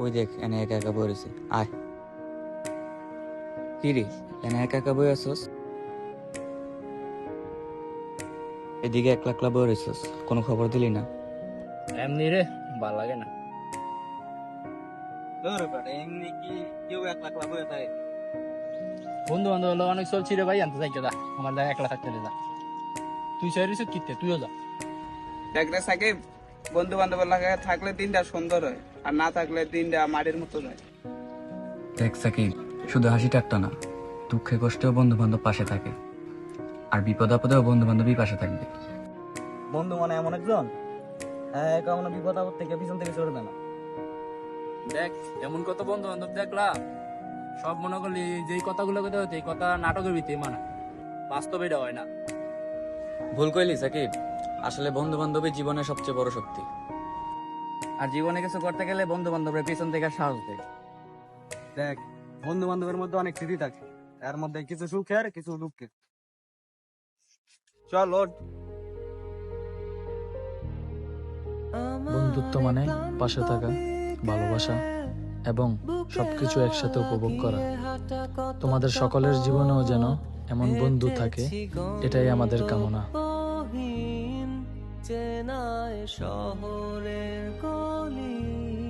ওই দেখ এনে একা একা বই রয়েছে। আয়। কি রে এনে একা একা বই আসছস এদিকে এক লাখ বই রয়েছস কোনো খবর দিলি না? এমনি রে ভালো লাগে না। এমনি কি কেউ এক লাখ লাভ থাকে বন্ধু বান্ধব হলো অনেক চলছি রে ভাই আনতে যাই যা আমার একলা থাকতে যা। তুই চাই রিসে কিতে তুইও যা। দেখ রে সাকিব বন্ধু বান্ধবের লাগে থাকলে দিনটা সুন্দর হয় আর না থাকলে দিনটা মাটির মতো হয় দেখ সাকিব শুধু হাসি টাকটা না দুঃখে কষ্টেও বন্ধু বান্ধব পাশে থাকে আর বিপদ আপদেও বন্ধু বান্ধবই পাশে থাকবে। বন্ধু মানে এমন একজন? হ্যাঁ কখনো বিপদ আপদ থেকে পিছন থেকে সরবে না। দেখ এমন কত বন্ধু বান্ধব দেখলাম সব মনে করলি যেই কথাগুলো কথা হচ্ছে এই কথা নাটকের ভিতরে মানা। বাস্তবে এটা হয় না। ভুল কইলি সাকিব আসলে বন্ধু বান্ধবই জীবনের সবচেয়ে বড় শক্তি। আর জীবনে কিছু করতে গেলে বন্ধু বান্ধবের পিছন থেকে সাহস দেয়। দেখ বন্ধু বান্ধবের মধ্যে অনেক স্মৃতি থাকে। এর মধ্যে কিছু সুখের কিছু দুঃখের চল ওঠ। বন্ধুত্ব মানে পাশে থাকা ভালোবাসা এবং সবকিছু একসাথে উপভোগ করা। তোমাদের সকলের জীবনেও যেন এমন বন্ধু থাকে এটাই আমাদের কামনা। চেনায় শহরের তোদের